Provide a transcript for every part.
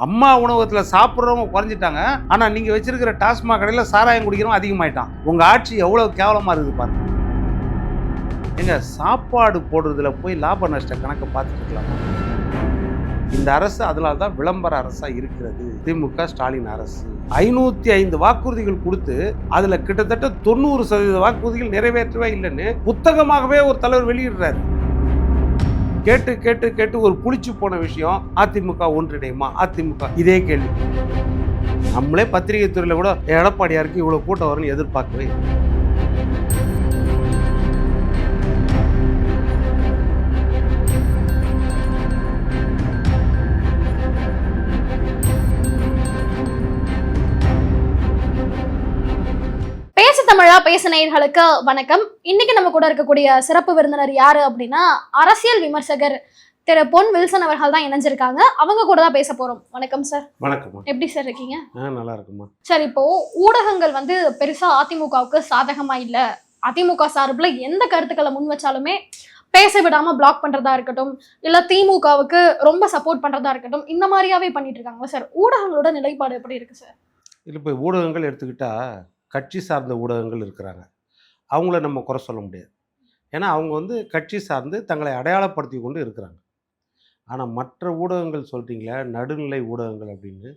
அம்மா உணவகத்தில் சாப்பிட்றவங்க குறைஞ்சிட்டாங்க. ஆனால் நீங்கள் வச்சிருக்கிற டாஸ்மாக் கடையில் சாராயம் குடிக்கிறவங்க அதிகமாயிட்டான். உங்கள் ஆட்சி எவ்வளோ கேவலமாக இருக்குது பாருங்க. எங்க சாப்பாடு போடுறதுல போய் லாப நஷ்ட கணக்கை பார்த்துட்டு இருக்கலாமா. இந்த அரசு அதனால தான் விளம்பர அரசாக இருக்கிறது. திமுக ஸ்டாலின் அரசு. ஐநூற்றி ஐந்து வாக்குறுதிகள் கொடுத்து அதில் கிட்டத்தட்ட தொண்ணூறு சதவீத வாக்குறுதிகள் நிறைவேற்றவே இல்லைன்னு புத்தகமாகவே ஒரு தலைவர் வெளியிடுறாரு. கேட்டு கேட்டு கேட்டு ஒரு புளிச்சு போன விஷயம் அதிமுக ஒன்றிணையுமா? அதிமுக இதே கேள்வி. நம்மளே பத்திரிகை துறையில் கூட எடப்பாடியாருக்கு இவ்வளோ கூட்டம் வரும்னு எதிர்பார்க்கவே பேச நேயர்களுக்கு வணக்கம். இன்னைக்கு நம்ம கூட இருக்கக்கூடிய சிறப்பு விருந்தினர் யாரு அப்படின்னா அரசியல் விமர்சகர் திரு பொன் வில்சன் அவர்கள் தான் இணைஞ்சிருக்காங்க. அவங்க கூட தான் பேச போறோம். வணக்கம் சார் வணக்கம்மா. எப்படி சார் இருக்கீங்க? நல்லா இருக்குமா சார் இப்போ ஊடகங்கள் வந்து பெருசா அதிமுகவுக்கு சாதகமா இல்ல. அதிமுக சார்பில் எந்த கருத்துக்களை முன் வச்சாலுமே பேச விடாம பிளாக் பண்றதா இருக்கட்டும் இல்ல திமுகவுக்கு ரொம்ப சப்போர்ட் பண்றதா இருக்கட்டும் இந்த மாதிரியாவே பண்ணிட்டு இருக்காங்க சார் ஊடகங்களோட நிலைப்பாடு எப்படி இருக்கு சார் இல்லை இப்போ ஊடகங்கள் எடுத்துக்கிட்டா கட்சி சார்ந்த ஊடகங்கள் இருக்கிறாங்க. அவங்கள நம்ம குறை சொல்ல முடியாது. ஏன்னா அவங்க வந்து கட்சி சார்ந்து தங்களை அடையாளப்படுத்தி கொண்டு இருக்கிறாங்க. ஆனால் மற்ற ஊடகங்கள் சொல்கிறீங்களே நடுநிலை ஊடகங்கள் அப்படின்னு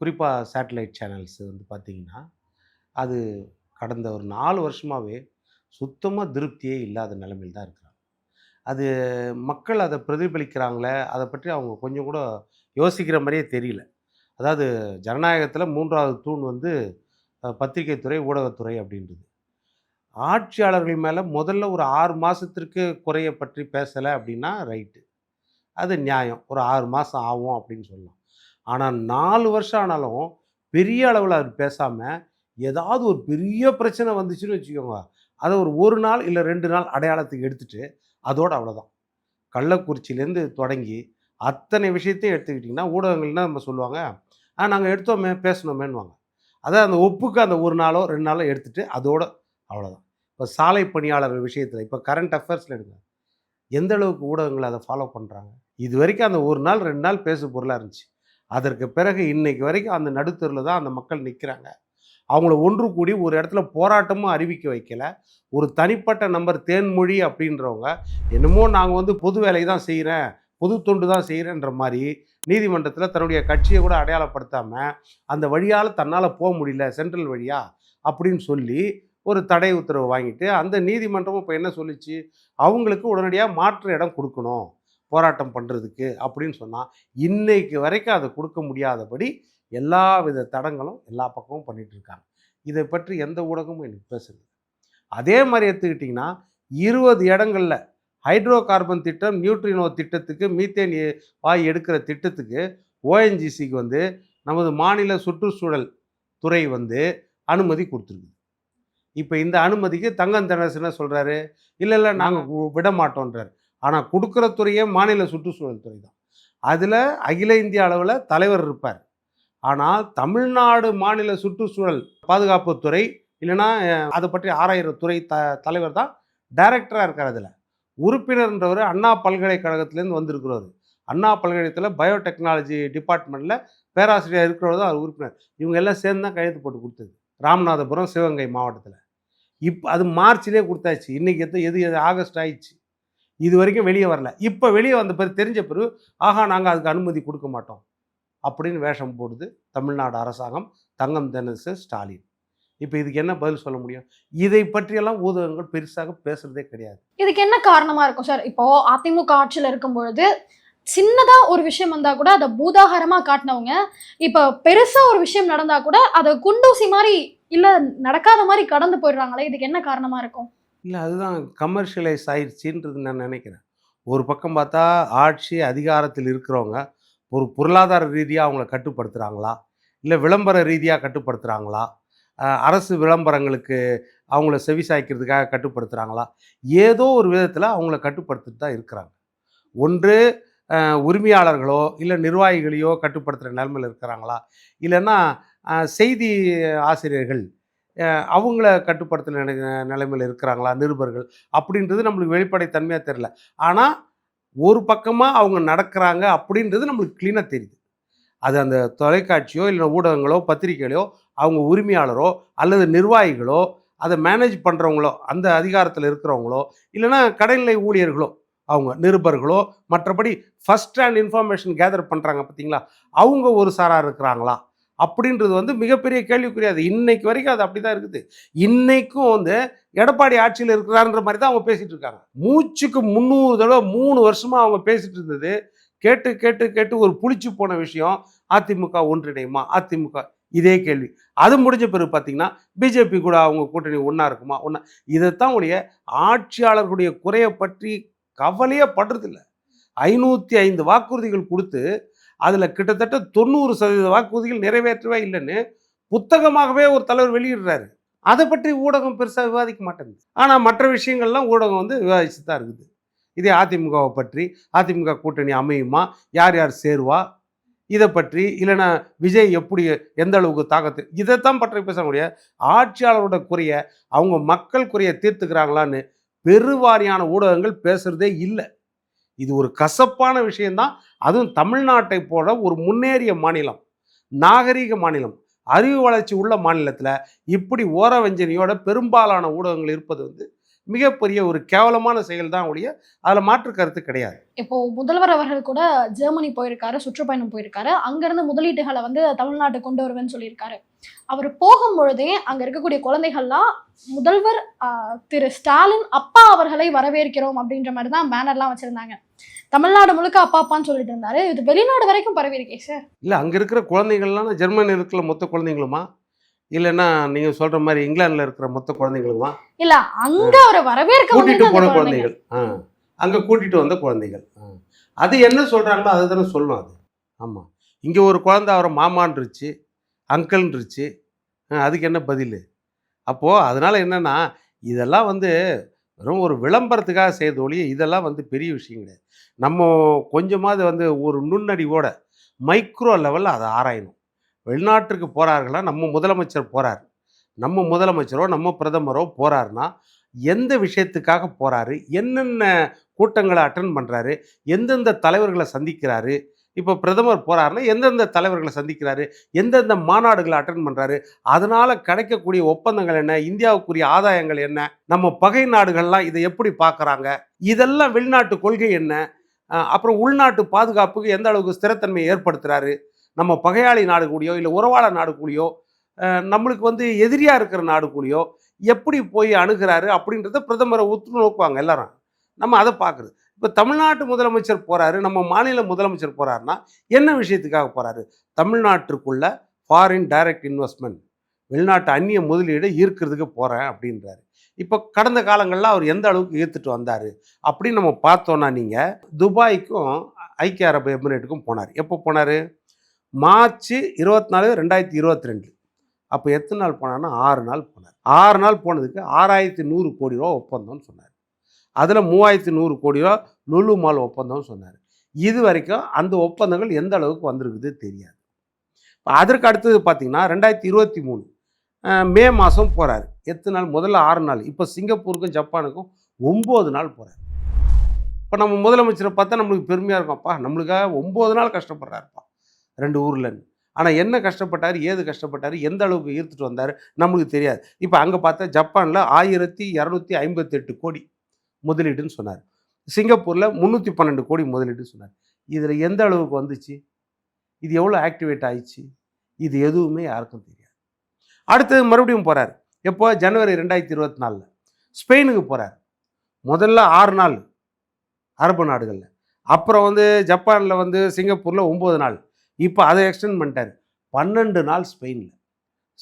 குறிப்பாக சேட்டலைட் சேனல்ஸ் வந்து பார்த்திங்கன்னா அது கடந்த ஒரு நாலு வருஷமாகவே சுத்தமாக திருப்தியே இல்லாத நிலைமையில் தான் இருக்கிறாங்க. அது மக்கள் அதை பிரதிபலிக்கிறாங்களே அதை பற்றி அவங்க கொஞ்சம் கூட யோசிக்கிற மாதிரியே தெரியல. அதாவது ஜனநாயகத்தில் மூன்றாவது தூண் வந்து அஹ், பத்திரிகைத்துறை ஊடகத்துறை அப்படின்றது. ஆட்சியாளர்கள் மேலே முதல்ல ஒரு ஆறு மாதத்திற்கு குறைய பற்றி பேசலை அப்படின்னா ரைட்டு. அது நியாயம். ஒரு ஆறு மாதம் ஆகும் அப்படின்னு சொல்லலாம். ஆனால் நாலு வருஷம் ஆனாலும் பெரிய அளவில் அவர் பேசாமல் ஏதாவது ஒரு பெரிய பிரச்சனை வந்துச்சுன்னு வச்சுக்கோங்க. அதை ஒரு ஒரு நாள் இல்லை ரெண்டு நாள் அடையாளத்துக்கு எடுத்துகிட்டு அதோடு அவ்வளோதான் கள்ளக்குறிச்சியிலேருந்து தொடங்கி அத்தனை விஷயத்தையும் எடுத்துக்கிட்டிங்கன்னா ஊடகங்கள்னால் நம்ம சொல்லுவாங்க ஆ நாங்கள் எடுத்தோமே பேசணுமேன்னுவாங்க அதான் அந்த ஒப்புக்கு அந்த ஒரு நாளோ ரெண்டு நாளோ எடுத்துகிட்டு அதோட அவ்வளோதான் இப்போ சாலை பணியாளர் விஷயத்தில் இப்போ கரண்ட் அஃபேர்ஸில் எடுங்க. எந்த அளவுக்கு ஊடகங்கள் அதை ஃபாலோ பண்ணுறாங்க இது வரைக்கும் அந்த ஒரு நாள் ரெண்டு நாள் பேசு பொருளாக இருந்துச்சு. அதற்கு பிறகு இன்னைக்கு வரைக்கும் அந்த நடுத்தரில் தான் அந்த மக்கள் நிற்கிறாங்க அவங்கள ஒன்று கூடி ஒரு இடத்துல போராட்டமும் அறிவிக்க வைக்கல. ஒரு தனிப்பட்ட நம்பர் தேன்மொழி அப்படின்றவங்க என்னமோ நாங்கள் வந்து பொது வேலையை தான் செய்கிறேன் பொது தொண்டு தான் செய்கிறேன்ற மாதிரி நீதிமன்றத்தில் தன்னுடைய கட்சியை கூட அடையாளப்படுத்தாமல் அந்த வழியால் தன்னால் போக முடியல சென்ட்ரல் வழியா அப்படின்னு சொல்லி ஒரு தடை உத்தரவு வாங்கிட்டு அந்த நீதிமன்றமும் இப்போ என்ன சொல்லிச்சு? அவங்களுக்கு உடனடியாக மாற்று இடம் கொடுக்கணும் போராட்டம் பண்ணுறதுக்கு அப்படின்னு சொன்னால் இன்னைக்கு வரைக்கும் அதை கொடுக்க முடியாதபடி எல்லா வித தடங்களும் எல்லா பக்கமும் பண்ணிகிட்ருக்காங்க இருக்காங்க. இதை பற்றி எந்த ஊடகமும் எனக்கு பேசுறது அதே மாதிரி எடுத்துக்கிட்டிங்கன்னா இருபது இடங்களில் ஹைட்ரோ கார்பன் திட்டம் நியூட்ரினோ திட்டத்துக்கு மீத்தேன் வாயு எடுக்கிற திட்டத்துக்கு ஓஎன்ஜிசிக்கு வந்து நமது மாநில சுற்றுச்சூழல் துறை வந்து அனுமதி கொடுத்துருக்கு இப்போ இந்த அனுமதிக்கு தங்கம் என்ன சொல்கிறாரு இல்லை இல்லை நாங்கள் விட மாட்டோன்றார். ஆனால் கொடுக்குற துறையே மாநில சுற்றுச்சூழல் துறை தான். அதில் அகில இந்திய அளவில் தலைவர் இருப்பார். ஆனால் தமிழ்நாடு மாநில சுற்றுச்சூழல் பாதுகாப்புத்துறை இல்லைன்னா அஹ், அதை பற்றி ஆராயிற துறை த தலைவர் தான் டைரக்டராக இருக்கார் அதில். உறுப்பினர்ன்றவர் அண்ணா பல்கலைக்கழகத்திலேருந்து வந்திருக்கிறவர் அண்ணா பல்கலைக்கழகத்தில் பயோடெக்னாலஜி டிபார்ட்மெண்ட்டில் பேராசிரியர் இருக்கிறவர் தான் அவர் உறுப்பினர். இவங்க எல்லாம் சேர்ந்து தான் கையெழுத்து போட்டு கொடுத்தது. ராமநாதபுரம் சிவகங்கை மாவட்டத்தில். இப்போ அது மார்ச்லேயே கொடுத்தாச்சு. இன்றைக்கி எத்த எது எது ஆகஸ்ட் ஆயிடுச்சு. இது வரைக்கும் வெளியே வரல. இப்போ வெளியே வந்த பிறகு தெரிஞ்ச பிறகு ஆஹா நாங்கள் அதுக்கு அனுமதி கொடுக்க மாட்டோம். அப்படின்னு வேஷம் போடுது தமிழ்நாடு அரசாங்கம் தங்கம் தினசு ஸ்டாலின். இப்போ இதுக்கு என்ன பதில் சொல்ல முடியும்? இதை பற்றியெல்லாம் ஊடகங்கள் பெருசாக பேசுறதே கிடையாது. இதுக்கு என்ன காரணமா இருக்கும் சார்? இப்போ அதிமுக ஆட்சியில இருக்கும் பொழுது சின்னதா ஒரு விஷயம் வந்தா கூட அதை பூதாகரமா காட்டினவங்க இப்ப பெருசா ஒரு விஷயம் நடந்தா கூட அதை குண்டூசி மாதிரி இல்ல நடக்காத மாதிரி கடந்து போயிடுறாங்களே இதுக்கு என்ன காரணமா இருக்கும்? இல்லை அதுதான் கமர்ஷியலைஸ் ஆயிடுச்சுன்றது நான் நினைக்கிறேன். ஒரு பக்கம் பார்த்தா ஆட்சி அதிகாரத்தில் இருக்கிறவங்க ஒரு பொருளாதார ரீதியாக அவங்கள கட்டுப்படுத்துகிறாங்களா இல்லை விளம்பர ரீதியாக கட்டுப்படுத்துகிறாங்களா அரசு விளம்பரங்களுக்கு அவங்கள செவிசாய்க்கிறதுக்காக கட்டுப்படுத்துகிறாங்களா ஏதோ ஒரு விதத்தில் அவங்கள கட்டுப்படுத்திட்டு தான் இருக்கிறாங்க. ஒன்று உரிமையாளர்களோ இல்லை நிர்வாகிகளையோ கட்டுப்படுத்துகிற நிலமையில் இருக்கிறாங்களா? இல்லைன்னா செய்தி ஆசிரியர்கள் அவங்கள கட்டுப்படுத்துகிற நிலைமையில் இருக்கிறாங்களா நிருபர்கள்? அப்படின்றது நம்மளுக்கு வெளிப்படைத்தன்மையாக தெரில ஆனால் ஒரு பக்கமாக அவங்க நடக்கிறாங்க அப்படின்றது நம்மளுக்கு க்ளீனாக தெரியுது. அது அந்த தொலைக்காட்சியோ இல்லை ஊடகங்களோ பத்திரிகைகளோ அவங்க உரிமையாளரோ அல்லது நிர்வாகிகளோ அதை மேனேஜ் பண்ணுறவங்களோ அந்த அதிகாரத்தில் இருக்கிறவங்களோ இல்லைன்னா கடைநிலை ஊழியர்களோ அவங்க நிருபர்களோ மற்றபடி ஃபஸ்ட் ஹேண்ட் இன்ஃபர்மேஷன் கேதர் பண்ணுறாங்க பார்த்தீங்களா அவங்க ஒரு சாராக இருக்கிறாங்களா? அப்படின்றது வந்து மிகப்பெரிய கேள்விக்குரியாது இன்னைக்கு வரைக்கும் அது அப்படி தான் இருக்குது. இன்னைக்கும் வந்து எடப்பாடி ஆட்சியில் இருக்கிறாருன்ற மாதிரி தான் அவங்க பேசிகிட்டு இருக்காங்க. மூச்சுக்கு முந்நூறு தடவை மூணு வருஷமாக அவங்க பேசிகிட்டு இருந்தது. கேட்டு கேட்டு கேட்டு ஒரு புளிச்சு போன விஷயம் அதிமுக ஒன்றிணையுமா? அதிமுக இதே கேள்வி. அது முடிஞ்ச பிறகு பார்த்தீங்கன்னா பிஜேபி கூட அவங்க கூட்டணி ஒன்றா இருக்குமா? ஒன்றா இதைத்தான் உடைய ஆட்சியாளர்களுடைய குறையை பற்றி கவலையே படுறதில்ல. ஐநூற்றி ஐந்து வாக்குறுதிகள் கொடுத்து அதில் கிட்டத்தட்ட தொண்ணூறு சதவீத வாக்குறுதிகள் நிறைவேற்றவே இல்லைன்னு புத்தகமாகவே ஒரு தலைவர் வெளியிடுறாரு. அதை பற்றி ஊடகம் பெருசாக விவாதிக்க மாட்டேங்குது. ஆனால் மற்ற விஷயங்கள்லாம் ஊடகம் வந்து விவாதிச்சு தான் இருக்குது. இதே அதிமுகவை பற்றி அதிமுக கூட்டணி அமையுமா? யார் யார் சேருவா? இதை பற்றி இல்லைன்னா விஜய் எப்படி எந்த அளவுக்கு தாக்கத்து இதைத்தான் பற்றி பேசக்கூடிய ஆட்சியாளரோட குறைய அவங்க மக்கள் குறைய தீர்த்துக்கிறாங்களான்னு பெருவாரியான ஊடகங்கள் பேசுறதே இல்லை. இது ஒரு கசப்பான விஷயம்தான். அதுவும் தமிழ்நாட்டை போல ஒரு முன்னேறிய மாநிலம் நாகரீக மாநிலம் அறிவு வளர்ச்சி உள்ள மாநிலத்தில் இப்படி ஓரவஞ்சனையோட பெரும்பாலான ஊடகங்கள் இருப்பது வந்து மிகப்பெரிய ஒரு கேவலமான செயல் தான் ஒழிய அதில் மாற்று கருத்து கிடையாது. இப்போ முதல்வர் அவர்கள் கூட ஜெர்மனி போயிருக்காரு சுற்றுப்பயணம் போயிருக்காரு. அங்கிருந்து முதலீட்டுகளை வந்து தமிழ்நாட்டு கொண்டு வருவேன்னு சொல்லியிருக்காரு. அவர் போகும் பொழுதே அங்க இருக்கக்கூடிய குழந்தைகள்லாம் முதல்வர் திரு ஸ்டாலின் அப்பா அவர்களை வரவேற்கிறோம் அப்படின்ற மாதிரி தான் பேனர்லாம் வச்சிருந்தாங்க. தமிழ்நாடு முழுக்க அப்பா அப்பான்னு சொல்லிட்டு இருந்தாரு. இது வெளிநாடு வரைக்கும் பரவி இருக்கே சார். இல்லை அங்கே இருக்கிற குழந்தைகள்லாம் ஜெர்மனி இருக்கிற மொத்த குழந்தைங்களுமா? இல்லைன்னா நீங்கள் சொல்கிற மாதிரி இங்கிலாந்தில் இருக்கிற மொத்த குழந்தைங்களுமா இல்ல அங்க அவரை வரவேற்க கூட்டிட்டு போன. குழந்தைகள். ஆ. அங்கே கூட்டிட்டு வந்த குழந்தைகள். ஆ. அது என்ன சொல்கிறாங்களோ அதை தானே சொல்லணும் அது. ஆமாம் இங்கே ஒரு குழந்தை அவரை மாமான்ருச்சு அங்கிள்ன்றுச்சு. ஆ, அதுக்கு என்ன பதில்? அப்போது அதனால் என்னென்னா இதெல்லாம் வந்து வெறும் ஒரு விளம்பரத்துக்காக செய்யறது ஒழிய இதெல்லாம் வந்து பெரிய விஷயம் கிடையாது. நம்ம கொஞ்சமாவது வந்து ஒரு நுண்ணறிவோட மைக்ரோ லெவலில் அதை ஆராயணும். வெளிநாட்டுக்கு போகிறார்களா நம்ம முதலமைச்சர் போகிறார் நம்ம முதலமைச்சரோ நம்ம பிரதமரோ போகிறாருன்னா எந்த விஷயத்துக்காக போகிறாரு என்னென்ன கூட்டங்களை அட்டன் பண்ணுறாரு எந்தெந்த தலைவர்களை சந்திக்கிறாரு? இப்போ பிரதமர் போகிறாருன்னா எந்தெந்த தலைவர்களை சந்திக்கிறாரு? எந்தெந்த மாநாடுகளை அட்டன் பண்ணுறாரு அதனால் கிடைக்கக்கூடிய ஒப்பந்தங்கள் என்ன? இந்தியாவுக்குரிய ஆதாயங்கள் என்ன? நம்ம பகை நாடுகள்லாம் இதை எப்படி பார்க்குறாங்க? இதெல்லாம் வெளிநாட்டு கொள்கை என்ன? அப்புறம் உள்நாட்டு பாதுகாப்புக்கு எந்த அளவுக்கு ஸ்திரத்தன்மையை ஏற்படுத்துகிறாரு நம்ம பகையாளி நாடு கூடயோ இல்லை உறவாள நாடு கூடயோ நம்மளுக்கு வந்து எதிரியாக இருக்கிற நாடு கூடயோ எப்படி போய் அணுகிறாரு அப்படின்றத பிரதமரை உற்று நோக்குவாங்க எல்லாரும். நம்ம அதை பார்க்குறது. இப்போ தமிழ்நாட்டு முதலமைச்சர் போகிறாரு நம்ம மாநில முதலமைச்சர் போகிறாருன்னா என்ன விஷயத்துக்காக போகிறாரு தமிழ்நாட்டிற்குள்ள ஃபாரின் டைரக்ட் இன்வெஸ்ட்மெண்ட் வெளிநாட்டு அந்நிய முதலீடு ஈர்க்கிறதுக்கு போகிறேன் அப்படின்றாரு. இப்போ கடந்த காலங்களில் அவர் எந்த அளவுக்கு ஈர்த்துட்டு வந்தார்? அப்படின்னு நம்ம பார்த்தோன்னா நீங்கள் துபாய்க்கும் ஐக்கிய அரபு எமிரேட்டுக்கும் போனார். எப்போ போனார்? மார்ச் இருபத்தி நாலு ரெண்டாயிரத்தி இருபத்தி ரெண்டு. அப்போ எத்தனை நாள் போனான்னா ஆறு நாள் போனார். ஆறு நாள் போனதுக்கு ஆறாயிரத்தி நூறு கோடி ரூபா ஒப்பந்தம்னு சொன்னார். அதில் மூவாயிரத்தி நூறு கோடி ரூபா லுலு மால் ஒப்பந்தம்னு சொன்னார். இது வரைக்கும் அந்த ஒப்பந்தங்கள் எந்த அளவுக்கு வந்திருக்குது தெரியாது. இப்போ அதற்கு அடுத்தது பார்த்திங்கன்னா ரெண்டாயிரத்தி இருபத்தி மூணு மே மாதம் போகிறார் எத்தனை நாள்? முதல்ல ஆறு நாள். இப்போ சிங்கப்பூருக்கும் ஜப்பானுக்கும் ஒம்பது நாள் போகிறார் இப்போ நம்ம முதலமைச்சரை பார்த்தா நம்மளுக்கு பெருமையாக இருக்கும்ப்பா நம்மளுக்காக ஒம்பது நாள் கஷ்டப்படுறாருப்பா. ரெண்டு ஊர்லன்னு ஆனால் என்ன கஷ்டப்பட்டார் ஏது கஷ்டப்பட்டார் எந்த அளவுக்கு ஈர்த்துட்டு வந்தார் நம்மளுக்கு தெரியாது. இப்போ அங்கே பார்த்தா ஜப்பானில் ஆயிரத்தி இரநூத்தி ஐம்பத்தெட்டு கோடி முதலீடுன்னு சொன்னார். சிங்கப்பூரில் முந்நூற்றி பன்னெண்டு கோடி முதலீடுன்னு சொன்னார். இதில் எந்த அளவுக்கு வந்துச்சு? இது எவ்வளோ ஆக்டிவேட் ஆயிடுச்சு இது எதுவுமே யாருக்கும் தெரியாது. அடுத்தது மறுபடியும் போகிறார் எப்போ? ஜனவரி ரெண்டாயிரத்தி இருபத்தி நாலில் ஸ்பெயினுக்கு போகிறார் முதல்ல ஆறு நாள் அரபு நாடுகளில். அப்புறம் வந்து ஜப்பானில் வந்து சிங்கப்பூரில் ஒம்பது நாள். இப்போ அதை எக்ஸ்டெண்ட் பண்ணிட்டார். பன்னெண்டு நாள் ஸ்பெயினில்.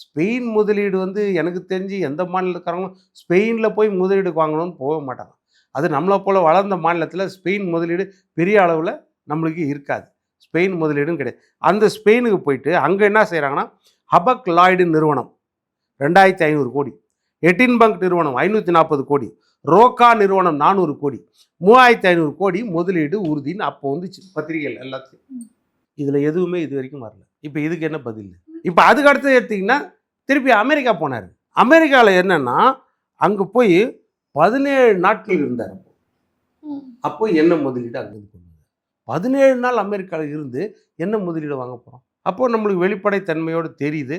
ஸ்பெயின் முதலீடு வந்து எனக்கு தெரிஞ்சு எந்த மாநிலக்காரங்களும் ஸ்பெயினில் போய் முதலீடு வாங்கணும்னு போக மாட்டாங்க. அது நம்மளை போல் வளர்ந்த மாநிலத்தில் ஸ்பெயின் முதலீடு பெரிய அளவில் நம்மளுக்கு இருக்காது. ஸ்பெயின் முதலீடும் கிடையாது. அந்த ஸ்பெயினுக்கு போயிட்டு அங்கே என்ன செய்கிறாங்கன்னா ஹபக் லாய்டு நிறுவனம் ரெண்டாயிரத்தி ஐநூறு கோடி எட்டின் பங்க் நிறுவனம் ஐநூற்றி நாற்பது கோடி ரோக்கா நிறுவனம் நானூறு கோடி மூவாயிரத்தி ஐநூறு கோடி முதலீடு உறுதின்னு அப்போ வந்துச்சு பத்திரிகைகள் எல்லாத்தையும் இதில் எதுவுமே இது வரைக்கும் வரல. இப்போ இதுக்கு என்ன பதில்? இப்போ அதுக்கு அடுத்து எடுத்திங்கன்னா திருப்பி அமெரிக்கா போனார். அமெரிக்காவில் என்னன்னா அங்கே போய் பதினேழு நாட்கள் இருந்தார் அப்போ. என்ன முதலீடு அங்கேருந்து கொண்டு பதினேழு நாள் அமெரிக்காவில் இருந்து என்ன முதலீடு வாங்க போகிறோம் அப்போது நம்மளுக்கு வெளிப்படை தன்மையோடு தெரியுது.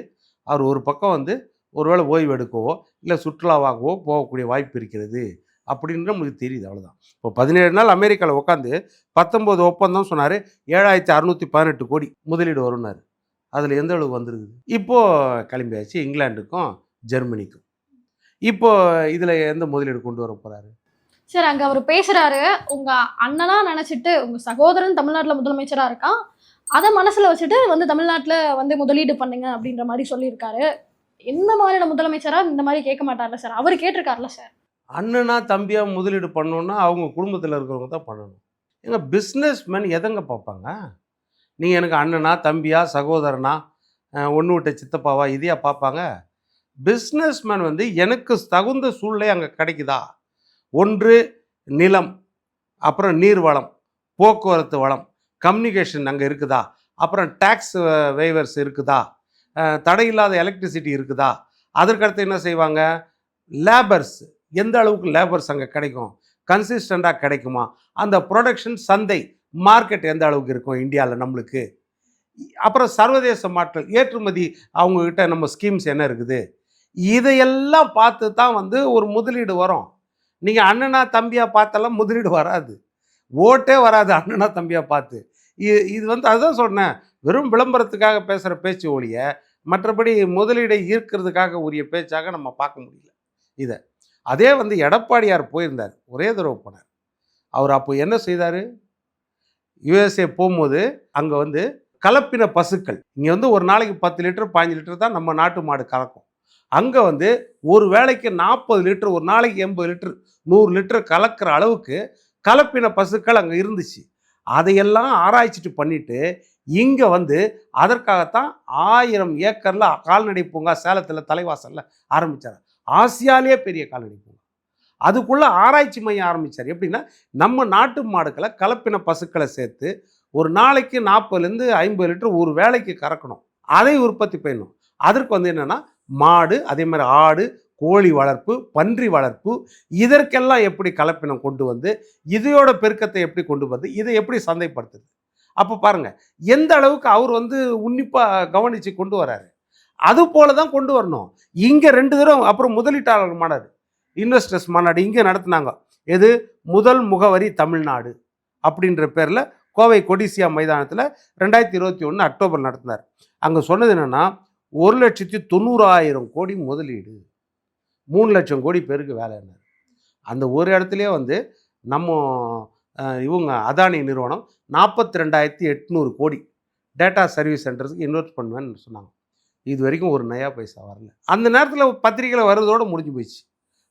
அவர் ஒரு பக்கம் வந்து ஒருவேளை ஓய்வு எடுக்கவோ இல்லை சுற்றுலாவாகவோ போகக்கூடிய வாய்ப்பு இருக்கிறது. அப்படின்னு நம்மளுக்கு தெரியுது அவ்வளோதான் இப்போ பதினேழு நாள் அமெரிக்காவில் உட்காந்து பத்தொம்போது ஒப்பந்தம் சொன்னார் ஏழாயிரத்தி அறநூற்றி பதினெட்டு கோடி முதலீடு வரும்னாரு. அதில் எந்த அளவு வந்துருக்குது? இப்போது கிளம்பியாச்சு இங்கிலாண்டுக்கும் ஜெர்மனிக்கும். இப்போ இதில் எந்த முதலீடு கொண்டு வர போகிறாரு சார் அங்கே அவர் பேசுகிறாரு உங்கள் அண்ணனாக நினச்சிட்டு உங்கள் சகோதரன் தமிழ்நாட்டில் முதலமைச்சராக இருக்கான் அதை மனசில் வச்சுட்டு வந்து தமிழ்நாட்டில் வந்து முதலீடு பண்ணுங்க அப்படின்ற மாதிரி சொல்லியிருக்காரு. எந்த மாதிரியான முதலமைச்சராக இந்த மாதிரி கேட்க மாட்டார்ல சார்? அவர் கேட்டிருக்காருல சார்? அண்ணனா தம்பியாக முதலீடு பண்ணணுன்னா அவங்க குடும்பத்தில் இருக்கிறவங்க தான் பண்ணணும். ஏங்க பிஸ்னஸ் மேன் எதங்க பார்ப்பாங்க? நீங்கள் எனக்கு அண்ணனா தம்பியா சகோதரனா ஒன்று விட்ட சித்தப்பாவா இதையா பார்ப்பாங்க? பிஸ்னஸ் மேன் வந்து எனக்கு தகுந்த சூழ்நிலை அங்கே கிடைக்குதா? ஒன்று நிலம் அப்புறம் நீர் வளம் போக்குவரத்து வளம் கம்யூனிகேஷன் அங்கே இருக்குதா? அப்புறம் டேக்ஸ் வேவர்ஸ் இருக்குதா? தடையில்லாத எலக்ட்ரிசிட்டி இருக்குதா? அதற்கடுத்து என்ன செய்வாங்க? லேபர்ஸ் எந்த அளவுக்கு லேபர்ஸ் அங்கே கிடைக்கும்? கன்சிஸ்டண்ட்டாக கிடைக்குமா? அந்த ப்ரொடக்ஷன் சந்தை மார்க்கெட் எந்த அளவுக்கு இருக்கும் இந்தியாவில் நம்மளுக்கு? அப்புறம் சர்வதேச மாற்றல் ஏற்றுமதி அவங்கக்கிட்ட நம்ம ஸ்கீம்ஸ் என்ன இருக்குது? இதையெல்லாம் பார்த்து தான் வந்து ஒரு முதலீடு வரும். நீங்கள் அண்ணனா தம்பியாக பார்த்தெல்லாம் முதலீடு வராது. ஓட்டே வராது அண்ணனா தம்பியாக பார்த்து. இது இது வந்து அதுதான் சொன்னேன். வெறும் விளம்பரத்துக்காக பேசுகிற பேச்சு ஒழிய மற்றபடி முதலீடை ஈர்க்கிறதுக்காக உரிய பேச்சாக நம்ம பார்க்க முடியல. இதை. அதே வந்து எடப்பாடியார் போயிருந்தார். ஒரே தடவை போனார். அவர் அப்போ என்ன செய்தார்? யுஎஸ்ஏ போகும்போது அங்கே வந்து கலப்பின பசுக்கள். இங்கே வந்து ஒரு நாளைக்கு பத்து லிட்டர் பாஞ்சு லிட்டர் தான் நம்ம நாட்டு மாடு கலக்கும். அங்கே வந்து ஒரு வேளைக்கு நாற்பது லிட்டர் ஒரு நாளைக்கு எண்பது லிட்டர் நூறு லிட்டர் கலக்கிற அளவுக்கு கலப்பின பசுக்கள் அங்கே இருந்துச்சு. அதையெல்லாம் ஆராய்ச்சிட்டு பண்ணிட்டு இங்கே வந்து அதற்காகத்தான் ஆயிரம் ஏக்கரில் கால்நடை பூங்கா சேலத்தில் தலைவாசலில் ஆரம்பித்தார் ஆசியாலேயே பெரிய கால்நடை பூங்கா. அதுக்குள்ளே ஆராய்ச்சி மையம் ஆரம்பித்தார் எப்படின்னா நம்ம நாட்டு மாடுகளை கலப்பின பசுக்களை சேர்த்து ஒரு நாளைக்கு நாற்பதுலேருந்து ஐம்பது லிட்டர் ஒரு வேலைக்கு கறக்கணும். அதை உற்பத்தி பண்ணணும். அதற்கு வந்து என்னென்னா மாடு அதே மாதிரி ஆடு கோழி வளர்ப்பு பன்றி வளர்ப்பு இதற்கெல்லாம் எப்படி கலப்பினம் கொண்டு வந்து இதையோட பெருக்கத்தை எப்படி கொண்டு வந்து இதை எப்படி சந்தைப்படுத்துது? அப்போ பாருங்க எந்த அளவுக்கு அவர் வந்து உன்னிப்பாக கவனித்து கொண்டு வராரு? அது போல தான் கொண்டு வரணும். இங்கே ரெண்டு தடவை அப்புறம் முதலீட்டாளர் மாநாடு. இன்வெஸ்டர்ஸ் மாநாடு இங்கே நடத்துனாங்க. எது? முதல் முகவரி தமிழ்நாடு அப்படின்ற பேரில் கோவை கொடிசியா மைதானத்தில் ரெண்டாயிரத்தி இருபத்தி ஒன்று அக்டோபர் நடத்தினார். அங்கே சொன்னது என்னென்னா ஒரு லட்சத்தி தொண்ணூறாயிரம் கோடி முதலீடு. மூணு லட்சம் கோடி பேருக்கு வேலை என்ன அந்த ஒரு இடத்துலையே வந்து நம்ம இவங்க அதானி நிறுவனம் நாற்பத்தி ரெண்டாயிரத்தி எட்நூறு கோடி டேட்டா சர்வீஸ் சென்டர்ஸ்க்கு இன்வெஸ்ட் பண்ணுவேன்னு சொன்னாங்க. இது வரைக்கும் ஒரு நயா பைசா வரல. அந்த நேரத்தில் பத்திரிகையில் வர்றதோடு முடிஞ்சு போயிடுச்சு.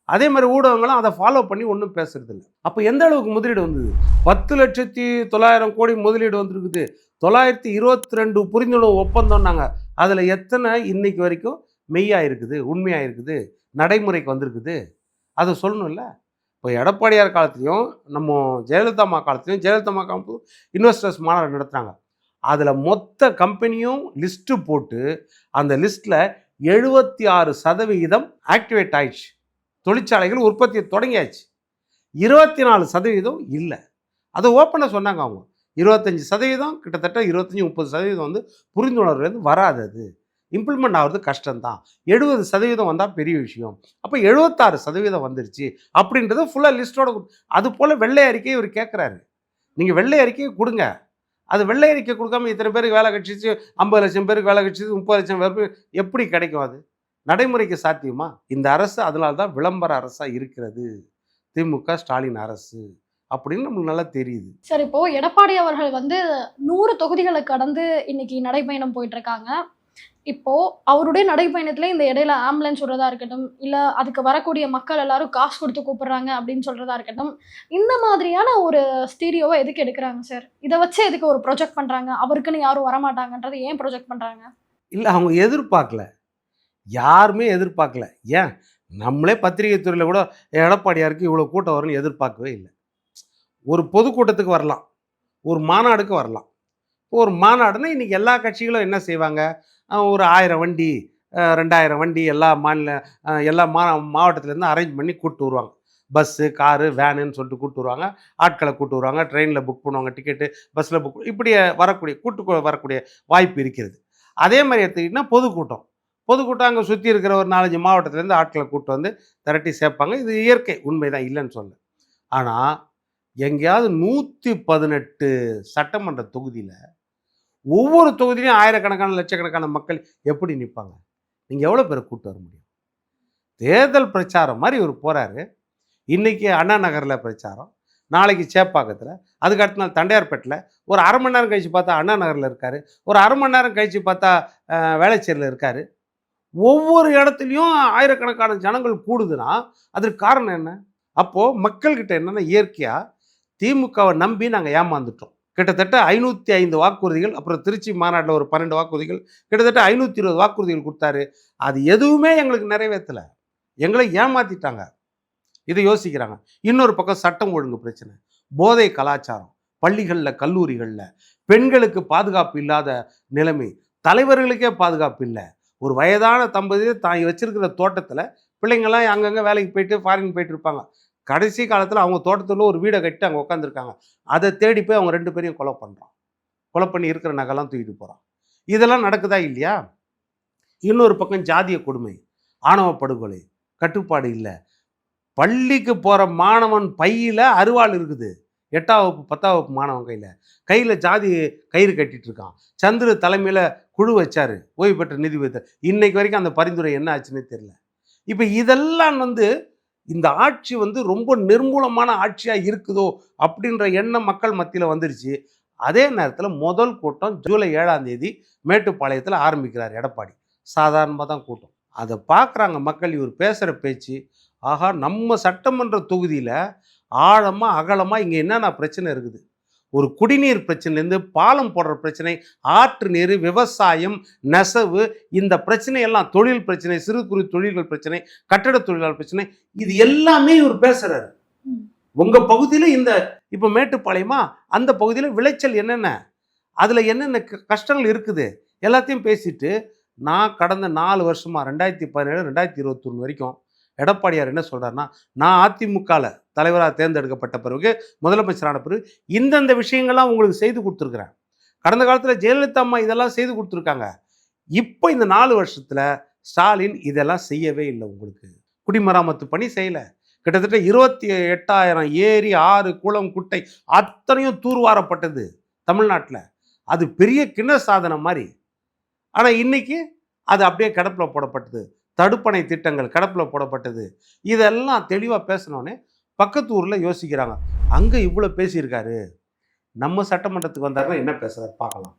அதே மாதிரி ஊடகங்களும் அதை ஃபாலோ பண்ணி ஒன்றும் பேசுறதில்ல. அப்போ எந்த அளவுக்கு முதலீடு வந்தது? பத்து லட்சத்தி தொள்ளாயிரம் கோடி முதலீடு வந்திருக்குது. தொள்ளாயிரத்தி இருபத்தி ரெண்டு புரிந்துணர்வு ஒப்பந்தம்னாங்க. அதில் எத்தனை இன்னைக்கு வரைக்கும் மெய்யாக இருக்குது உண்மையாக இருக்குது நடைமுறைக்கு வந்திருக்குது? அதை சொல்லணும்ல. இப்போ எடப்பாடியார் காலத்துலேயும் நம்ம ஜெயலலிதா அம்மா காலத்துலேயும் ஜெயலலிதா அம்மா காலத்துலையும் இன்வெஸ்டர்ஸ் மாநாடு நடத்துனாங்க அதில் மொத்த கம்பெனியும் லிஸ்ட்டு போட்டு அந்த லிஸ்ட்டில் எழுபத்தி ஆறு சதவிகிதம் ஆக்டிவேட் ஆயிடுச்சு. தொழிற்சாலைகள் உற்பத்தியை தொடங்கியாச்சு. இருபத்தி நாலு சதவீதம் இல்லை. அதை ஓப்பனாக சொன்னாங்க அவங்க. இருபத்தஞ்சி சதவீதம் கிட்டத்தட்ட இருபத்தஞ்சி முப்பது சதவீதம் வந்து புரிந்துணர்வுலேருந்து வராது அது. இம்ப்ளிமெண்ட் ஆகிறது கஷ்டம்தான். எழுபது சதவீதம் வந்தால் பெரிய விஷயம். அப்போ எழுபத்தாறு சதவீதம் வந்துருச்சு அப்படின்றது ஃபுல்லாக லிஸ்ட்டோட அது போல் வெள்ளை அறிக்கையை இவர் கேட்குறாரு நீங்கள் வெள்ளை அறிக்கையை கொடுங்க. அது வெள்ளை அறிக்கை கொடுக்காம இத்தனை பேருக்கு வேலை கட்சிச்சு ஐம்பது லட்சம் பேருக்கு வேலை கட்சிச்சு முப்பது லட்சம் பேருக்கு எப்படி கிடைக்கும் அது? நடைமுறைக்கு சாத்தியமா? இந்த அரசு அதனால தான் விளம்பர அரசாக இருக்கிறது. திமுக ஸ்டாலின் அரசு அப்படின்னு நம்மளுக்கு நல்லா தெரியுது. சார் இப்போ எடப்பாடி அவர்கள் வந்து நூறு தொகுதிகளை கடந்து இன்னைக்கு நடைப்பயணம் போயிட்டு இருக்காங்க. இப்போது அவருடைய நடைப்பயணத்தில் இந்த இடையில ஆம்புலன்ஸ் விடுறதா இருக்கட்டும் இல்லை அதுக்கு வரக்கூடிய மக்கள் எல்லாரும் காசு கொடுத்து கூப்பிட்றாங்க அப்படின்னு சொல்கிறதா இருக்கட்டும் இந்த மாதிரியான ஒரு ஸ்டீரியோவை எதுக்கு எடுக்கிறாங்க சார் இதை வச்சு எதுக்கு ஒரு ப்ரொஜெக்ட் பண்ணுறாங்க அவருக்குன்னு யாரும் வரமாட்டாங்கன்றது ஏன் ப்ரொஜெக்ட் பண்ணுறாங்க இல்லை அவங்க எதிர்பார்க்கல. யாருமே எதிர்பார்க்கல. ஏன்? நம்மளே பத்திரிகை துறையில் கூட எடப்பாடியாருக்கு இவ்வளோ கூட்டம் வரும்னு எதிர்பார்க்கவே இல்லை. ஒரு பொதுக்கூட்டத்துக்கு வரலாம். ஒரு மாநாடுக்கு வரலாம். ஒரு மாநாடுன்னா இன்றைக்கி எல்லா கட்சிகளும் என்ன செய்வாங்க? ஒரு ஆயிரம் வண்டி ரெண்டாயிரம் வண்டி எல்லா மாநில எல்லா மா மாவட்டத்துலேருந்து அரேஞ்ச் பண்ணி கூப்பிட்டு வருவாங்க. பஸ்ஸு காரு வேனுன்னு சொல்லிட்டு கூப்பிட்டு வருவாங்க. ஆட்களை கூப்பிட்டு வருவாங்க. ட்ரெயினில் புக் பண்ணுவாங்க டிக்கெட்டு பஸ்ஸில் புக் இப்படி வரக்கூடிய கூட்டு வரக்கூடிய வாய்ப்பு இருக்கிறது. அதே மாதிரி எடுத்துக்கிட்டிங்கன்னா பொதுக்கூட்டம். பொதுக்கூட்டம் அங்கே சுற்றி இருக்கிற ஒரு நாலஞ்சு மாவட்டத்துலேருந்து ஆட்களை கூட்டு வந்து திரட்டி சேர்ப்பாங்க. இது இயற்கை உண்மை தான் இல்லைன்னு சொல்ல ஆனால் எங்கேயாவது நூற்றி பதினெட்டு சட்டமன்ற தொகுதியில் ஒவ்வொரு தொகுதியிலையும் ஆயிரக்கணக்கான லட்சக்கணக்கான மக்கள் எப்படி நிற்பாங்க? நீங்கள் எவ்வளோ பேரை கூட்டு வர முடியும்? தேர்தல் பிரச்சாரம் மாதிரி இவர் போகிறாரு இன்றைக்கி அண்ணா நகரில் பிரச்சாரம். நாளைக்கு சேப்பாக்கத்தில். அதுக்கு அடுத்த நாள் தண்டையார்பேட்டில் ஒரு அரை மணி நேரம் கழித்து பார்த்தா அண்ணா நகரில் இருக்கார். ஒரு அரை மணி நேரம் கழித்து பார்த்தா வேளச்சேரியில் இருக்கார். ஒவ்வொரு இடத்துலையும் ஆயிரக்கணக்கான ஜனங்கள் கூடுதுன்னா அதற்கு காரணம் என்ன? அப்போது மக்கள்கிட்ட என்னென்னா இயற்கையாக திமுகவை நம்பி நாங்கள் ஏமாந்துட்டோம். கிட்டத்தட்ட ஐநூற்றி ஐந்து வாக்குறுதிகள் அப்புறம் திருச்சி மாநாட்டில் ஒரு பன்னெண்டு வாக்குறுதிகள் கிட்டத்தட்ட ஐநூற்றி இருபது வாக்குறுதிகள் கொடுத்தாரு. அது எதுவுமே எங்களுக்கு நிறைவேற்றலை. எங்களை ஏமாத்திட்டாங்க. இதை யோசிக்கிறாங்க. இன்னொரு பக்கம் சட்டம் ஒழுங்கு பிரச்சனை. போதை கலாச்சாரம் பள்ளிகளில் கல்லூரிகளில் பெண்களுக்கு பாதுகாப்பு இல்லாத நிலைமை தலைவர்களுக்கே பாதுகாப்பு இல்லை. ஒரு வயதான தம்பதி தான் வச்சிருக்கிற தோட்டத்தில் பிள்ளைங்கள்லாம் அங்கங்கே வேலைக்கு போயிட்டு ஃபாரின் போயிட்டு இருப்பாங்க. கடைசி காலத்தில் அவங்க தோட்டத்தில் ஒரு வீடை கட்டி அங்கே உட்காந்துருக்காங்க அதை தேடி போய் அவங்க ரெண்டு பேரையும் கொலை பண்ணுறான் கொலை பண்ணி இருக்கிற நகைலாம் தூக்கிட்டு போகிறான் இதெல்லாம் நடக்குதா இல்லையா? இன்னொரு பக்கம் ஜாதிய கொடுமை ஆணவ படுகொலை கட்டுப்பாடு இல்லை. பள்ளிக்கு போகிற மாணவன் பையில் அருவாள் இருக்குது. எட்டாம் வகுப்பு பத்தாம் வகுப்பு மாணவன் கையில். கையில் ஜாதி கயிறு கட்டிட்டு இருக்கான். சந்திர தலைமையில் குழு வச்சார். ஓய்வு பெற்ற நிதி நீதிபதி. இன்னைக்கு வரைக்கும் அந்த பரிந்துரை என்ன ஆச்சுன்னே தெரியல. இப்போ இதெல்லாம் வந்து இந்த ஆட்சி வந்து ரொம்ப நிர்மூலமான ஆட்சியாக இருக்குதோ அப்படின்ற எண்ணம் மக்கள் மத்தியில் வந்துருச்சு. அதே நேரத்தில் முதல் கூட்டம் ஜூலை ஏழாம் தேதி மேட்டுப்பாளையத்தில் ஆரம்பிக்கிறார் எடப்பாடி. சாதாரணமாக தான் கூட்டம். அதை பார்க்குறாங்க மக்கள் இவர் பேசுகிற பேச்சு. ஆகா நம்ம சட்டமன்ற தொகுதியில் ஆழமாக அகலமாக இங்கே என்னென்ன பிரச்சனை இருக்குது? ஒரு குடிநீர் பிரச்சனைலேருந்து பாலம் போடுற பிரச்சனை ஆற்று நீர் விவசாயம் நெசவு இந்த பிரச்சனையெல்லாம் தொழில் பிரச்சனை சிறு குறு தொழில்கள் பிரச்சனை கட்டட தொழிலாளர் பிரச்சனை இது எல்லாமே இவர் பேசுறாரு. ம். உங்க பகுதியில இந்த இப்ப மேட்டுப்பாளையமா அந்த பகுதியில விளைச்சல் என்னென்ன? அதுல என்னென்ன க- கஷ்டங்கள் இருக்குது? எல்லாத்தையும் பேசிட்டு நான் கடந்த நாலு வருஷமா ரெண்டாயிரத்தி பதினேழு ரெண்டாயிரத்தி இருபத்தொன்று வரைக்கும் எடப்பாடியார் என்ன சொல்றாருன்னா நான் அதிமுகவில் தலைவராக தேர்ந்தெடுக்கப்பட்ட பிறகு முதலமைச்சரான பிறகு இந்தந்த விஷயங்கள்லாம் உங்களுக்கு செய்து கொடுத்துருக்குறேன். கடந்த காலத்தில் ஜெயலலிதா அம்மா இதெல்லாம் செய்து கொடுத்துருக்காங்க. இப்போ இந்த நாலு வருஷத்தில் ஸ்டாலின் இதெல்லாம் செய்யவே இல்லை உங்களுக்கு. குடிமராமத்து பணி செய்யலை. கிட்டத்தட்ட இருபத்தி எட்டாயிரம் ஏரி ஆறு குளம் குட்டை அத்தனையும் தூர்வாரப்பட்டது தமிழ்நாட்டில். அது பெரிய கிண்ண சாதனை மாதிரி. ஆனால் இன்னைக்கு அது அப்படியே கிடப்பில் போடப்பட்டது. தடுப்பணை திட்டங்கள் கிடப்பில் போடப்பட்டது. இதெல்லாம் தெளிவாக பேசினோன்னே பக்கத்து ஊரில் யோசிக்கிறாங்க. அங்கே இவ்வளோ பேசியிருக்காரு. நம்ம சட்டமன்றத்துக்கு வந்தாருன்னா என்ன பேசுறாரு பார்க்கலாம்.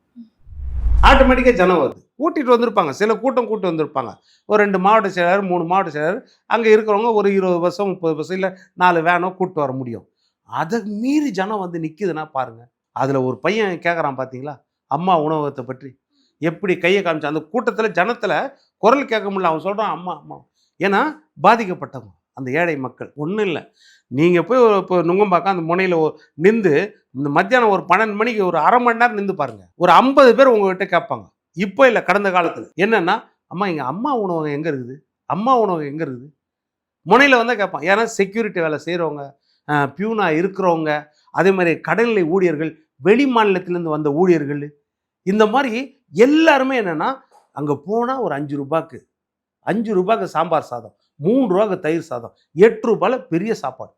ஆட்டோமேட்டிக்காக ஜனம் வருது. கூட்டிகிட்டு வந்திருப்பாங்க. சில கூட்டம் கூட்டி வந்திருப்பாங்க. ஒரு ரெண்டு மாவட்ட செயலாளர் மூணு மாவட்ட செயலாளர் அங்கே இருக்கிறவங்க ஒரு இருபது பஸ்ஸோ முப்பது பஸ்ஸோ இல்லை நாலு வேனோ கூப்பிட்டு வர முடியும். அதை மீறி ஜனம் வந்து நிற்குதுன்னா பாருங்கள் அதில் ஒரு பையன் கேட்குறான் பார்த்தீங்களா அம்மா உணவகத்தை பற்றி. எப்படி கையை காமிச்சு அந்த கூட்டத்தில் ஜனத்தில் குரல் கேட்க முடியல. அவன் சொல்கிறான் அம்மா அம்மா. ஏன்னா பாதிக்கப்பட்டவங்க. அந்த ஏழை மக்கள். ஒன்றும் இல்லை. நீங்கள் போய் ஒரு இப்போ நுங்கம்பாக்கம் அந்த முனையில் நின்று இந்த மத்தியானம் ஒரு பன்னெண்டு மணிக்கு ஒரு அரை மணி நேரம் நின்று பாருங்கள் ஒரு ஐம்பது பேர் உங்ககிட்ட கேட்பாங்க. இப்போ இல்லை கடந்த காலத்தில். என்னென்னா அம்மா எங்கள் அம்மா உணவகம் எங்கே இருக்குது? அம்மா உணவகம் எங்கே இருக்குது? முனையில் வந்தால் கேட்பான் ஏன்னா செக்யூரிட்டி வேலை செய்கிறவங்க பியூனாக இருக்கிறவங்க அதே மாதிரி கடல்நிலை ஊழியர்கள் வெளி மாநிலத்திலேருந்து வந்த ஊழியர்கள் இந்த மாதிரி எல்லாருமே என்னென்னா அங்கே போனால் ஒரு அஞ்சு ரூபாய்க்கு அஞ்சு ரூபாய்க்கு சாம்பார் சாதம். மூணு ரூபாய்க்கு தயிர் சாதம். எட்டு ரூபாயில் பெரிய சாப்பாடு.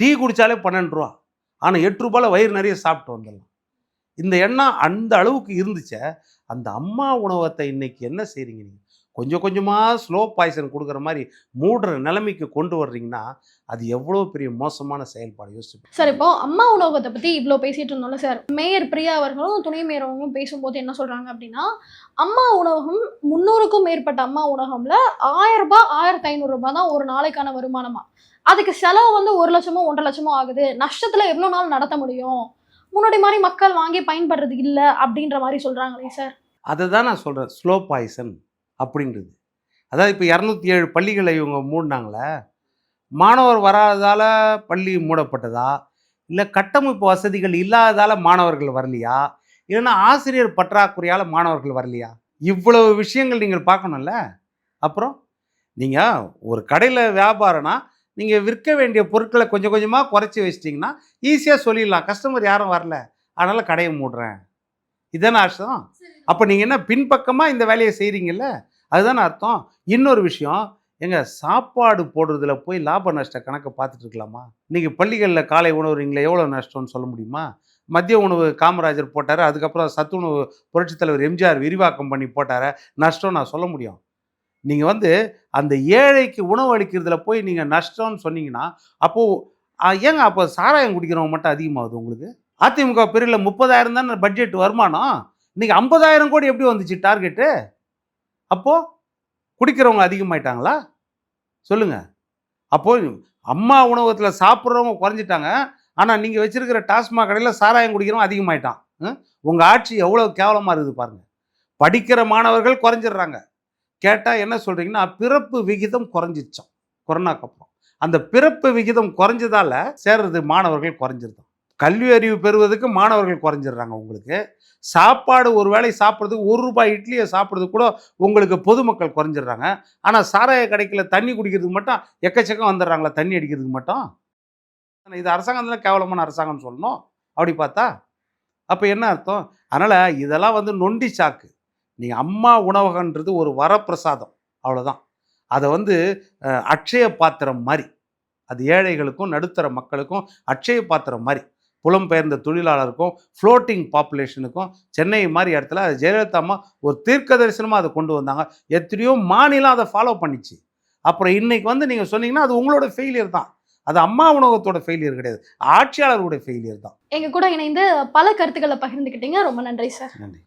டீ குடித்தாலே பன்னெண்டு ரூபா. ஆனால் எட்டு ரூபாயில் வயிறு நிறைய சாப்பிட்டு வந்துடலாம். இந்த எண்ணம் அந்த அளவுக்கு இருந்துச்சே அந்த அம்மா உணவகத்தை இன்னைக்கு என்ன செய்கிறீங்க நீங்கள் கொஞ்சம் கொஞ்சமாக ஸ்லோ பாய்சன் கொடுக்குற மாதிரி மூடுற நிலைமைக்கு கொண்டு வர்றீங்கன்னா அது எவ்வளோ பெரிய மோசமான செயல்பாடு யோசிச்சு சார் இப்போ அம்மா உணவகத்தை பத்தி இவ்வளோ பேசிட்டு இருந்தோம்ல சார். மேயர் பிரியா அவர்களும் துணை மேயர் அவங்களும் பேசும்போது என்ன சொல்றாங்க அப்படின்னா அம்மா உணவகம் முந்நூறுக்கும் மேற்பட்ட அம்மா உணவகம்ல ஆயிரம் ரூபாய் ஆயிரத்தி ஐநூறு ரூபாய் தான் ஒரு நாளைக்கான வருமானமா? அதுக்கு செலவு வந்து ஒரு லட்சமோ ஒன்றரை லட்சமோ ஆகுது. நஷ்டத்துல எவ்வளோ நாள் நடத்த முடியும்? முன்னாடி மாதிரி மக்கள் வாங்கி பயன்படுறது இல்ல அப்படின்ற மாதிரி சொல்றாங்களே சார். அதை தான் நான் சொல்கிறேன் ஸ்லோ பாய்சன் அப்படின்றது. அதாவது இப்போ இரநூத்தி ஏழு பள்ளிகளை இவங்க மூடினாங்களே மாணவர் வராததால் பள்ளி மூடப்பட்டதா? இல்லை கட்டமைப்பு வசதிகள் இல்லாததால் மாணவர்கள் வரலையா? இல்லைன்னா ஆசிரியர் பற்றாக்குறையால் மாணவர்கள் வரலையா? இவ்வளவு விஷயங்கள் நீங்கள் பார்க்கணும்ல. அப்புறம் நீங்கள் ஒரு கடையில் வியாபாரம்னா நீங்கள் விற்க வேண்டிய பொருட்களை கொஞ்சம் கொஞ்சமாக குறைச்சி வச்சிட்டிங்கன்னா ஈஸியாக சொல்லிடலாம். கஸ்டமர் யாரும் வரல. அதனால் கடையை மூடுறேன். இதானே அர்த்தம்? அப்போ நீங்கள் என்ன பின்பக்கமாக இந்த வேலையை செய்கிறீங்கல்ல அதுதானே அர்த்தம். இன்னொரு விஷயம் எங்க சாப்பாடு போடுறதுல போய் லாப நஷ்ட கணக்கை பார்த்துட்டு இருக்கலாமா? இன்னைக்கு பள்ளிகளில் காலை உணவுறீங்களே எவ்வளோ நஷ்டம்னு சொல்ல முடியுமா? மதிய உணவு காமராஜர் போட்டார் அதுக்கப்புறம் சத்துணவு புரட்சித் தலைவர் எம்ஜிஆர் விரிவாக்கம் பண்ணி போட்டார நஷ்டம் நான் சொல்ல முடியும். நீங்கள் வந்து அந்த ஏழைக்கு உணவு அளிக்கிறதுல போய் நீங்கள் நஷ்டம்னு சொன்னீங்கன்னா அப்போது ஏங்க அப்போ சாராயம் குடிக்கிறவங்க மட்டும் அதிகமாகுது உங்களுக்கு? அதிமுக பிரிவில் முப்பதாயிரம் தானே பட்ஜெட் வருமானம்? இன்னைக்கு ஐம்பதாயிரம் கோடி எப்படி வந்துச்சு டார்கெட்டு? அப்போது குடிக்கிறவங்க அதிகமாயிட்டாங்களா? சொல்லுங்கள் அப்போது அம்மா உணவகத்தில் சாப்பிட்றவங்க குறைஞ்சிட்டாங்க. ஆனால் நீங்கள் வச்சுருக்கிற டாஸ்மாக் கடையில் சாராயம் குடிக்கிறவங்க அதிகமாயிட்டான். உங்கள் ஆட்சி எவ்வளோ கேவலமாக இருக்குது பாருங்கள் படிக்கிற மாணவர்கள் குறைஞ்சிடுறாங்க. கேட்டால் என்ன சொல்கிறீங்கன்னா பிறப்பு விகிதம் குறைஞ்சிருச்சான் கொரோனாக்கு அப்புறம். அந்த பிறப்பு விகிதம் குறைஞ்சதால சேர்றது மாணவர்கள் குறைஞ்சிருந்தோம் கல்வி அறிவு பெறுவதற்கு மாணவர்கள் குறைஞ்சிடுறாங்க உங்களுக்கு. சாப்பாடு ஒரு வேளை சாப்பிட்றதுக்கு ஒரு ரூபாய் இட்லியை சாப்பிட்றதுக்கு கூட உங்களுக்கு பொதுமக்கள் குறைஞ்சிடுறாங்க. ஆனால் சாராய கடைக்கில் தண்ணி குடிக்கிறதுக்கு மட்டும் எக்கச்சக்கம் வந்துடுறாங்களா தண்ணி அடிக்கிறதுக்கு மட்டும். இது அரசாங்கம் தான் கேவலமான அரசாங்கம்னு சொல்லணும். அப்படி பார்த்தா அப்போ என்ன அர்த்தம்? அதனால் இதெல்லாம் வந்து நொண்டி சாக்கு. நீங்கள் அம்மா உணவகன்றது ஒரு வரப்பிரசாதம். அவ்வளோதான் அதை வந்து அட்சய பாத்திரம் மாதிரி. அது ஏழைகளுக்கும் நடுத்தர மக்களுக்கும் அட்சய பாத்திரம் மாதிரி. புலம்பெயர்ந்த தொழிலாளருக்கும் ஃப்ளோட்டிங் பாப்புலேஷனுக்கும் சென்னை மாதிரி இடத்துல அது ஜெயலலிதா அம்மா ஒரு தீர்க்க தரிசனமாக அதை கொண்டு வந்தாங்க. எத்தனையோ மாநிலம் அதை ஃபாலோ பண்ணிச்சு. அப்புறம் இன்னைக்கு வந்து நீங்கள் சொன்னீங்கன்னா அது உங்களோட ஃபெயிலியர் தான். அது அம்மா உணவகத்தோட ஃபெயிலியர் கிடையாது. ஆட்சியாளர்களுடைய ஃபெயிலியர் தான். எங்க கூட இணைந்து பல கருத்துக்களை பகிர்ந்துக்கிட்டீங்க. ரொம்ப நன்றி சார். நன்றி.